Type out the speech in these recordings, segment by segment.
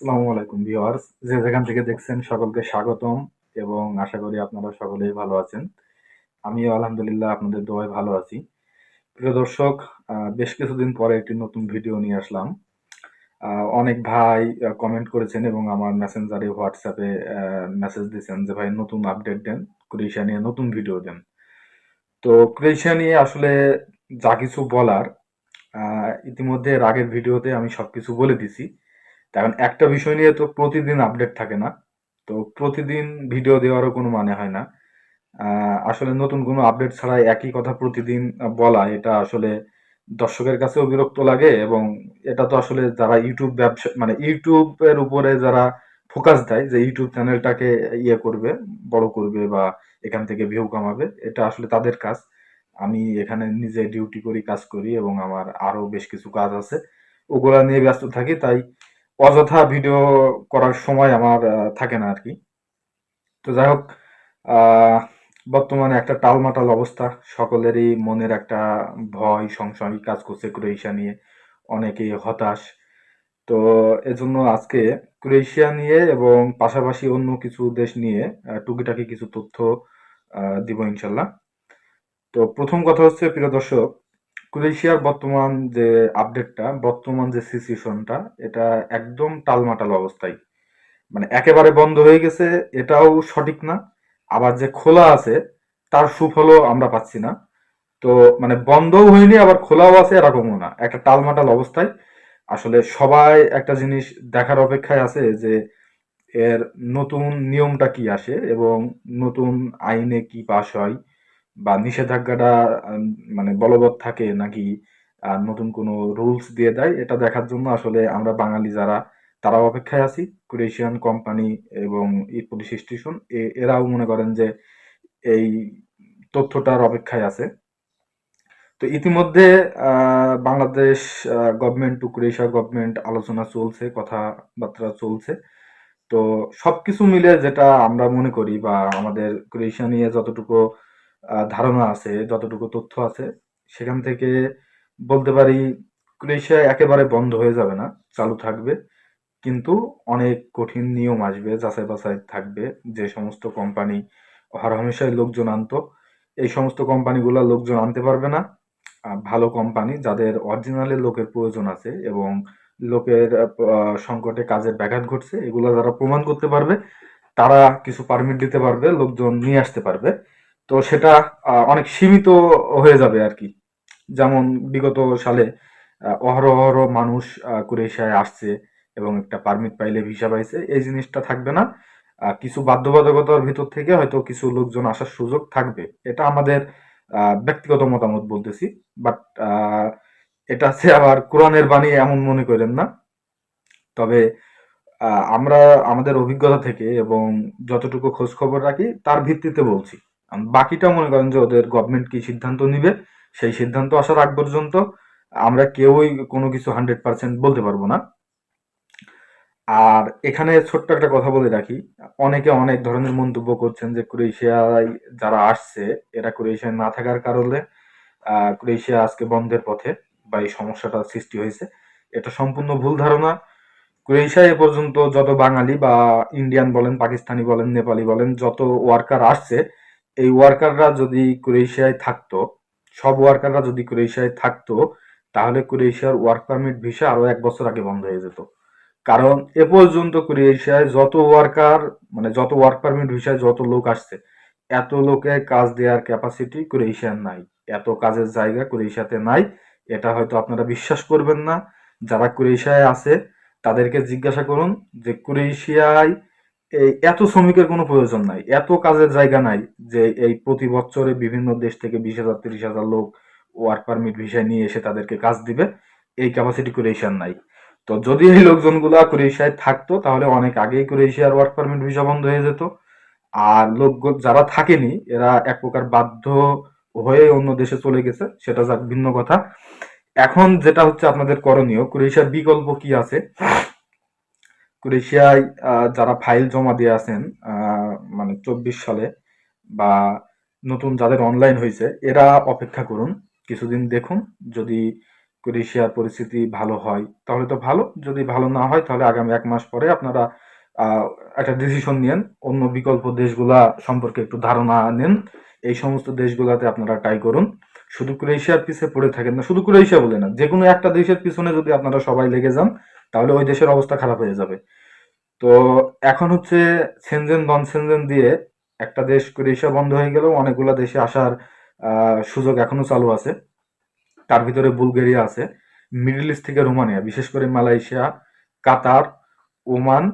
আসসালামু আলাইকুম ভিউয়ার্স। যে যেখান থেকে দেখছেন, সকলকে স্বাগতম এবং আশা করি আপনারা সকলেই ভালো আছেন। আমিও আলহামদুলিল্লাহ আপনাদের দোয়ায় ভালো আছি। প্রিয় দর্শক বেশ কিছুদিন পরে একটি নতুন ভিডিও নিয়ে আসলাম। অনেক ভাই কমেন্ট করেছেন এবং আমার মেসেঞ্জারে হোয়াটসঅ্যাপে মেসেজ দিয়েছেন যে, ভাই, নতুন আপডেট দেন ক্রোয়েশিয়া নিয়ে নতুন ভিডিও দেন। তো ক্রোয়েশিয়া নিয়ে আসলে যা কিছু বলার ইতিমধ্যে আগের ভিডিওতে আমি সব কিছু বলে দিছি। কারণ একটা বিষয় নিয়ে তো প্রতিদিন আপডেট থাকে না, তো প্রতিদিন ভিডিও দেওয়ারও কোনো মানে হয় না। আসলে নতুন কোনো আপডেট ছাড়া একই কথা প্রতিদিন বলা, এটা আসলে দর্শকের কাছেও বিরক্ত লাগে এবং এটা তো আসলে যারা ইউটিউব ব্যবসা মানে ইউটিউবের উপরে যারা ফোকাস দেয়, যে ইউটিউব চ্যানেলটাকে ইয়ে করবে, বড় করবে বা এখান থেকে ভিউ কামাবে, এটা আসলে তাদের কাজ। আমি এখানে নিজে ডিউটি করি, কাজ করি এবং আমার আরও বেশ কিছু কাজ আছে। ওগুলা নিয়ে ব্যস্ত থাকি, তাই অযথা ভিডিও করার সময় আমার থাকে না আর কি তো যাই হোক বর্তমানে একটা টালমাটাল অবস্থা। সকলেরই মনের একটা ভয়, সংশয় কাজ করছে ক্রোয়েশিয়া নিয়ে। অনেকেই হতাশ। তো এজন্য আজকে ক্রোয়েশিয়া নিয়ে এবং পাশাপাশি অন্য কিছু দেশ নিয়ে টুকিটাকি কিছু তথ্য দিব ইনশাল্লাহ। তো প্রথম কথা হচ্ছে, প্রিয় দর্শক ক্রোয়েশিয়ার বর্তমান যে আপডেটটা বর্তমান যে সিচুয়েশনটা এটা একদম টালমাটাল অবস্থায়। মানে একেবারে বন্ধ হয়ে গেছে, এটাও সঠিক না। আবার যে খোলা আছে, তার সুফলও আমরা পাচ্ছি না। তো মানে বন্ধও হয়নি, আবার খোলাও আছে, এরকমও না। একটা টালমাটাল অবস্থায়। আসলে সবাই একটা জিনিস দেখার অপেক্ষায় আছে যে, এর নতুন নিয়মটা কি আসে এবং নতুন আইনে কি পাশ হয় বা নিষেধাজ্ঞাটা মানে বলবৎ থাকে নাকি নতুন কোনো রুলস দিয়ে দেয়, এটা দেখার জন্য আসলে আমরা বাঙালি যারা তারা অপেক্ষায় আছি। ক্রোয়েশিয়ান কোম্পানি এবং এই পুলিশ স্টেশন এরাও মনে করেন যে এই তথ্যটার অপেক্ষায় আছে। তো ইতিমধ্যে Bangladesh government to Croatia government আলোচনা চলছে, কথাবার্তা চলছে। তো সবকিছু মিলে যেটা আমরা মনে করি বা আমাদের ক্রোয়েশিয়া নিয়ে যতটুকু ধারণা আছে, যতটুকু তথ্য আছে। সেখান থেকে বলতে পারি, ক্রোয়েশিয়া একেবারে বন্ধ হয়ে যাবে না, চালু থাকবে। কিন্তু অনেক কঠিন নিয়ম আসবে, যাচাই বাছাই থাকবে। যে সমস্ত কোম্পানি হরহামেশাই লোকজন আনতো, এই সমস্ত কোম্পানিগুলো লোকজন আনতে পারবে না। ভালো কোম্পানি যাদের অরিজিনালি লোকের প্রয়োজন আছে এবং লোকের সংকটে কাজের ব্যাঘাত ঘটছে, এগুলো যারা প্রমাণ করতে পারবে, তারা কিছু পারমিট দিতে পারবে, লোকজন নিয়ে আসতে পারবে। তো সেটা অনেক সীমিত হয়ে যাবে আর কি। যেমন বিগত সালে আহ, অহরহ অহরহ মানুষ আহ, ক্রোয়েশিয়ায় আসছে এবং একটা পারমিট পাইলে ভিসা পাইছে এই জিনিসটা থাকবে না। কিছু বাধ্যবাধকতার ভিতর থেকে হয়তো কিছু লোকজন আসার সুযোগ থাকবে। এটা আমাদের ব্যক্তিগত মতামত বলতেছি। বাট এটা হচ্ছে আবার কোরআনের বাণী এমন মনে করেন না। তবে আমরা আমাদের অভিজ্ঞতা থেকে এবং যতটুকু খোঁজ খবর রাখি তার ভিত্তিতে বলছি। বাকিটা মনে করেন যে ওদের গভর্নমেন্ট কি সিদ্ধান্ত নিবে? সেই সিদ্ধান্ত আসার আগ পর্যন্ত আমরা কেউই কোনো কিছু হান্ড্রেড পার্সেন্ট বলতে পারব না। আর এখানে ছোট্ট একটা কথা বলে রাখি। অনেকে অনেক ধরনের মন্তব্য করছেন যে ক্রোয়েশিয়ায় যারা আসছে, এরা ক্রোয়েশিয়ায় না থাকার কারণে ক্রোয়েশিয়া আজকে বন্ধের পথে বা এই সমস্যাটা সৃষ্টি হয়েছে। এটা সম্পূর্ণ ভুল ধারণা। ক্রোয়েশিয়া এ পর্যন্ত যত বাঙালি বা ইন্ডিয়ান বলেন, পাকিস্তানি বলেন, নেপালি বলেন, যত ওয়ার্কার আসছে এই ওয়ার্কাররা যদি ক্রোয়েশিয়ায় থাকতো, সব ওয়ার্কাররা যদি ক্রোয়েশিয়ায় থাকতো, তাহলে ক্রোয়েশিয়ার ওয়ার্ক পারমিট ভিসা আরও এক বছর আগে বন্ধ হয়ে যেত। কারণ এ পর্যন্ত ক্রোয়েশিয়ায় যত ওয়ার্কার মানে যত ওয়ার্ক পারমিট ভিসায় যত লোক আসছে, এত লোকে কাজ দেওয়ার ক্যাপাসিটি ক্রোয়েশিয়ার নাই। এত কাজের জায়গা ক্রোয়েশিয়াতে নাই। এটা হয়তো আপনারা বিশ্বাস করবেন না। যারা ক্রোয়েশিয়ায় আছে, তাদেরকে জিজ্ঞাসা করুন যে ক্রোয়েশিয়ায় এই এত শ্রমিকের কোনো প্রয়োজন নাই, এত কাজের জায়গা নাই যে এই প্রতি বছরে বিভিন্ন দেশ থেকে বিশ হাজার, তিরিশ হাজার লোক ওয়ার্ক পারমিট ভিসায় নিয়ে এসে তাদেরকে কাজ দিবে, এই ক্যাপাসিটি ক্রোয়েশিয়ার নাই। তো যদি এই লোকজনগুলা ক্রোয়েশিয়ায় থাকতো, তাহলে অনেক আগেই ক্রোয়েশিয়ার ওয়ার্ক পারমিট ভিসা বন্ধ হয়ে যেত। আর লোক যারা থাকেনি, এরা এক প্রকার বাধ্য হয়ে অন্য দেশে চলে গেছে, সেটা যাক ভিন্ন কথা। এখন যেটা হচ্ছে আপনাদের করণীয় ক্রোয়েশিয়ার বিকল্প কি আছে? ক্রোয়েশিয়ায় যারা ফাইল জমা দিয়ে আছেন মানে চব্বিশ সালে বা নতুন যাদের অনলাইন হয়েছে, এরা অপেক্ষা করুন, কিছুদিন দেখুন। যদি ক্রোয়েশিয়ার পরিস্থিতি ভালো হয়, তাহলে তো ভালো। যদি ভালো না হয়, তাহলে আগামী এক মাস পরে আপনারা একটা ডিসিশন নিয়েন। অন্য বিকল্প দেশগুলা সম্পর্কে একটু ধারণা নেন। এই সমস্ত দেশগুলাতে আপনারা ট্রাই করুন। শুধু ক্রোয়েশিয়ার পিছে পড়ে থাকেন না, শুধু ক্রোয়েশিয়া বলে না যে কোনো একটা দেশের পিছনে যদি আপনারা সবাই লেগে যান তাহলে ওই দেশের অবস্থা খারাপ হয়ে যাবে। তো এখন হচ্ছে সেনজেন নন সেনজেন দিয়ে একটা দেশ ক্রোয়েশিয়া বন্ধ হয়ে গেলেও অনেকগুলা দেশে আসার সুযোগ এখনও চালু আছে। তার ভিতরে বুলগেরিয়া আছে, মিডল ইস্ট থেকে রোমানিয়া, বিশেষ করে মালয়েশিয়া, কাতার, ওমান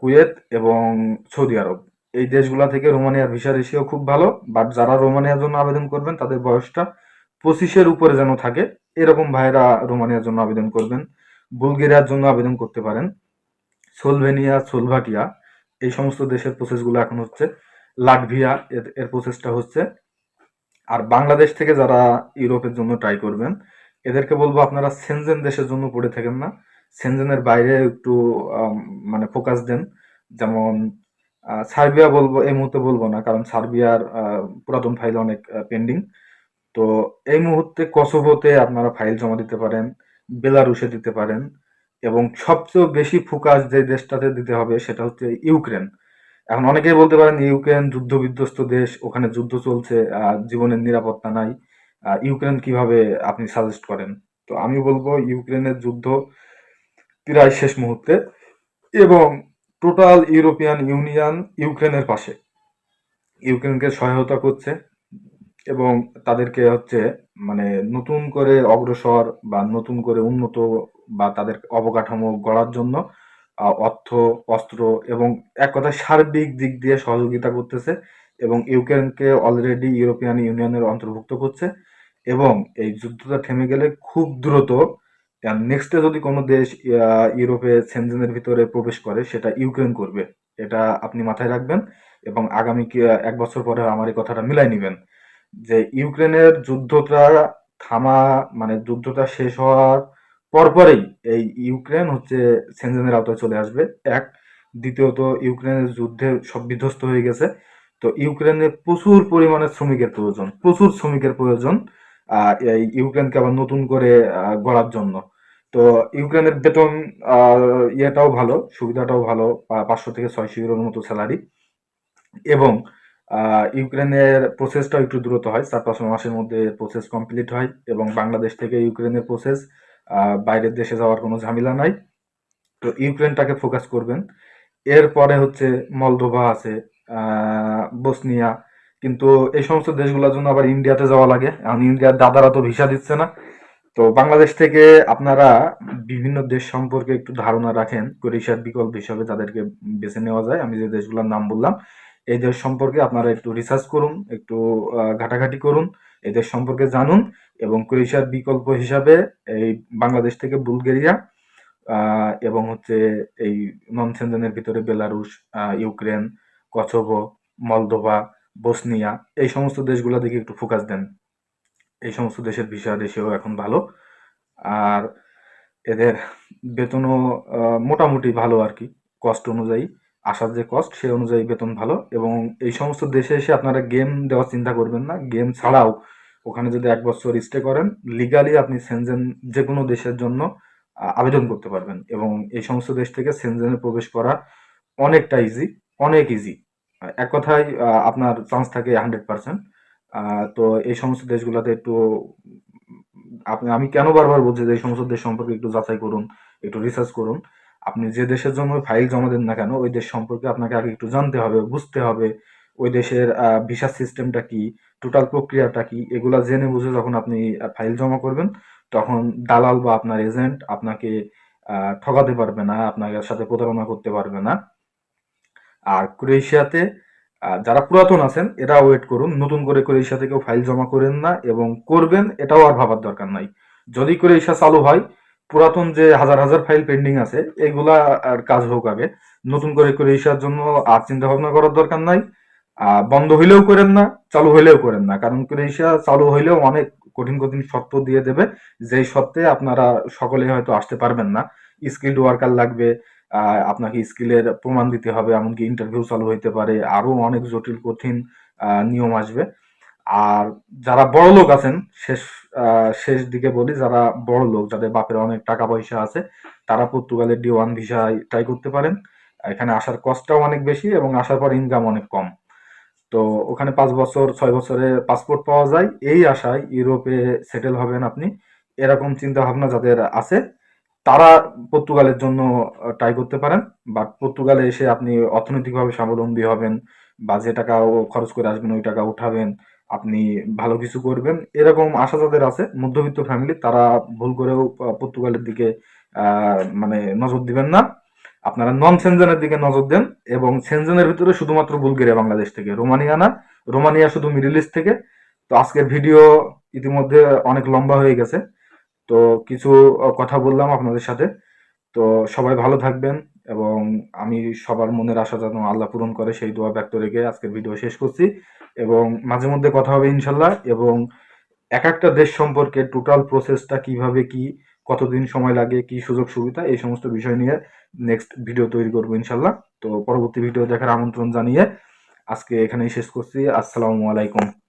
কুয়েত এবং সৌদি আরব। এই দেশগুলা থেকে রোমানিয়ার ভিসা রেশিও খুব ভালো বাট যারা রোমানিয়ার জন্য আবেদন করবেন তাদের বয়সটা পঁচিশের উপরে যেন থাকে, এরকম ভাইরা রোমানিয়ার জন্য আবেদন করবেন। বুলগেরিয়ার জন্য আবেদন করতে পারেন। সোলভেনিয়া, সোলভাকিয়া, এই সমস্ত দেশের প্রসেসগুলো এখন হচ্ছে লাটভিয়া এর প্রসেসটা হচ্ছে। আর বাংলাদেশ থেকে যারা ইউরোপের জন্য ট্রাই করবেন, এদেরকে বলব আপনারা সেনজেন দেশের জন্য পড়ে থাকেন না। সেনজেনের বাইরে একটু মানে ফোকাস দেন। যেমন সার্বিয়া বলব, এই মুহূর্তে বলব না, কারণ সার্বিয়ার পুরাতন ফাইল অনেক পেন্ডিং তো এই মুহূর্তে কসোভোতে আপনারা ফাইল জমা দিতে পারেন। বেলারুশে দিতে পারেন এবং সবচেয়ে বেশি ফোকাস যে দেশটাতে দিতে হবে সেটা হচ্ছে ইউক্রেন। এখন অনেকেই বলতে পারেন ইউক্রেন যুদ্ধ বিধ্বস্ত দেশ, ওখানে যুদ্ধ চলছে জীবনের নিরাপত্তা নাই ইউক্রেন কীভাবে আপনি সাজেস্ট করেন? তো আমি বলব ইউক্রেনের যুদ্ধ প্রায় শেষ মুহূর্তে এবং টোটাল ইউরোপিয়ান ইউনিয়ন ইউক্রেনের পাশে। ইউক্রেনকে সহায়তা করছে। এবং তাদেরকে হচ্ছে মানে নতুন করে অগ্রসর বা নতুন করে উন্নত বা তাদের অবকাঠামো গড়ার জন্য অর্থ, অস্ত্র এবং এক কথায় সার্বিক দিক দিয়ে সহযোগিতা করতেছে এবং ইউক্রেনকে অলরেডি ইউরোপিয়ান ইউনিয়নের অন্তর্ভুক্ত করছে এবং এই যুদ্ধটা থেমে গেলে খুব দ্রুত নেক্সটে যদি কোনো দেশ ইউরোপে সেনজেনের ভিতরে প্রবেশ করে, সেটা ইউক্রেন করবে। এটা আপনি মাথায় রাখবেন এবং আগামী এক বছর পরে আমার এই কথাটা মিলাই নেবেন। যে ইউক্রেনের যুদ্ধটা থামা মানে যুদ্ধটা শেষ হওয়ার পরপরেই এই ইউক্রেন হচ্ছে সেনজেনের আওতায় চলে আসবে। এক, দ্বিতীয়ত ইউক্রেনের যুদ্ধে সব বিধ্বস্ত হয়ে গেছে। তো ইউক্রেনে প্রচুর পরিমাণে শ্রমিকের প্রয়োজন, প্রচুর শ্রমিকের প্রয়োজন এই ইউক্রেনকে আবার নতুন করে গড়ার জন্য। তো ইউক্রেনের বেতন ইয়েটাও ভালো, সুবিধাটাও ভালো পাঁচশো থেকে ছয়শো ইউরোর মতো স্যালারি। এবং ইউক্রেনের প্রসেসটাও একটু দ্রুত হয়। চার পাঁচ মাসের মধ্যে প্রসেস কমপ্লিট হয় এবং বাংলাদেশ থেকে ইউক্রেনের প্রসেস বাইরের দেশে যাওয়ার কোনো ঝামেলা নাই। তো ইউক্রেনটাকে ফোকাস করবেন। এরপরে হচ্ছে মলদোভা আছে বসনিয়া। কিন্তু এই সমস্ত দেশগুলোর জন্য আবার ইন্ডিয়াতে যাওয়া লাগে। এখন ইন্ডিয়ার দাদারা তো ভিসা দিচ্ছে না। তো বাংলাদেশ থেকে আপনারা বিভিন্ন দেশ সম্পর্কে একটু ধারণা রাখেন। ক্রোয়েশিয়ার বিকল্প হিসাবে তাদেরকে বেছে নেওয়া যায়। আমি যে দেশগুলোর নাম বললাম এই দেশ সম্পর্কে আপনারা একটু রিসার্চ করুন, একটু ঘাটাঘাটি করুন এই দেশ সম্পর্কে জানুন এবং ক্রোয়েশিয়ার বিকল্প হিসাবে এই বাংলাদেশ থেকে বুলগেরিয়া এবং হচ্ছে এই নন সেনজেনের ভিতরে Belarus Ukraine, Kosovo, Moldova, Bosnia, এই সমস্ত দেশগুলো দিকে একটু ফোকাস দেন। এই সমস্ত দেশের ভিসা রেশিও এখন ভালো। আর এদের বেতনও মোটামুটি ভালো আর কি কস্ট অনুযায়ী। আসার যে কস্ট সেই অনুযায়ী বেতন ভালো এবং এই সমস্ত দেশে এসে আপনারা গেম দেওয়ার চিন্তা করবেন না। গেম ছাড়াও ওখানে যদি এক বছর স্টে করেন লিগালি আপনি সেনজেন যে কোনো দেশের জন্য আবেদন করতে পারবেন এবং এই সমস্ত দেশ থেকে সেনজেনে প্রবেশ করা অনেকটা ইজি অনেক ইজি এক কথায় আপনার চান্স থাকে হান্ড্রেড পার্সেন্ট তো এই সমস্ত দেশগুলোতে একটু, আপনি, আমি কেন বারবার বলছি যে এই সমস্ত দেশ সম্পর্কে একটু যাচাই করুন, একটু রিসার্চ করুন? আপনি যে দেশের জন্য ফাইল জমা দেন না কেন, ওই দেশ সম্পর্কে আপনাকে আগে একটু জানতে হবে, বুঝতে হবে, ওই দেশের ভিসা সিস্টেমটা কি টোটাল প্রক্রিয়াটা কি, এগুলা জেনে বুঝে যখন আপনি ফাইল জমা করবেন, তখন দালাল বা আপনার এজেন্ট আপনাকে ঠকাতে পারবে না, আপনার সাথে প্রতারণা করতে পারবে না। আর ক্রোয়েশিয়াতে যারা পুরাতন আছেন এটা ওয়েট করুন, নতুন করে ক্রোয়েশিয়াতে কেউ ফাইল জমা করেন না এবং করবেন, এটাও আর ভাবার দরকার নাই। যদি ক্রোয়েশিয়া চালু হয় পুরাতন যে হাজার হাজার ফাইল পেন্ডিং আছে, এগুলা আর কাজ হোক আগে। নতুন করে ক্রোয়েশিয়ার জন্য আর চিন্তা ভাবনা করার দরকার নাই। বন্ধ হইলেও করেন না, চালু হইলেও করেন না। কারণ ক্রোয়েশিয়া চালু হইলেও অনেক কঠিন কঠিন শর্ত দিয়ে দেবে, যেই শর্তে আপনারা সকলে হয়তো আসতে পারবেন না। স্কিল্ড ওয়ার্কার লাগবে আপনাকে স্কিলের প্রমাণ দিতে হবে, এমনকি ইন্টারভিউ চালু হইতে পারে। আরও অনেক জটিল, কঠিন নিয়ম আসবে। আর যারা বড় লোক আছেন, শেষ শেষ দিকে বলি যারা বড় লোক, যাদের বাপের অনেক টাকা পয়সা আছে, তারা পর্তুগালের ডি ওয়ান ভিসায় ট্রাই করতে পারেন। এখানে আসার কষ্টটাও অনেক বেশি এবং আসার পর ইনকাম অনেক কম। তো ওখানে পাঁচ বছর, ছয় বছরের পাসপোর্ট পাওয়া যায়। এই আশায় ইউরোপে সেটেল হবেন আপনি। এরকম চিন্তা ভাবনা যাদের আছে, তারা পর্তুগালের জন্য ট্রাই করতে পারেন। বাট পর্তুগালে এসে আপনি অর্থনৈতিকভাবে স্বাবলম্বী হবেন বা যে টাকা খরচ করে আসবেন, ওই টাকা উঠাবেন। আপনি ভালো কিছু করবেন। এরকম আশা যাদের আছে, মধ্যবিত্ত ফ্যামিলি তারা ভুল করেও পর্তুগালের দিকে মানে নজর দিবেন না। আপনারা নন সেনজেনের দিকে নজর দেন এবং সেনজেনের ভিতরে শুধুমাত্র বুলগেরিয়া বাংলাদেশ থেকে রোমানিয়া না। রোমানিয়া শুধু মিডিল ইস্ট থেকে। তো আজকের ভিডিও ইতিমধ্যে অনেক লম্বা হয়ে গেছে। তো কিছু কথা বললাম আপনাদের সাথে। তো সবাই ভালো থাকবেন এবং আমি সবার মনের আশা যেন আল্লাহ পূরণ করে। সেই দোয়া ব্যক্ত রেখে আজকের ভিডিও শেষ করছি। এবং মাঝে মধ্যে কথা হবে ইনশাল্লাহ, এবং এক একটা দেশ সম্পর্কে টোটাল প্রসেসটা কীভাবে কি, কতদিন সময় লাগে, কি সুযোগ সুবিধা, এই সমস্ত বিষয় নিয়ে নেক্সট ভিডিও তৈরি করব ইনশাল্লাহ। তো পরবর্তী ভিডিও দেখার আমন্ত্রণ জানিয়ে আজকে এখানেই শেষ করছি। আসসালামু আলাইকুম।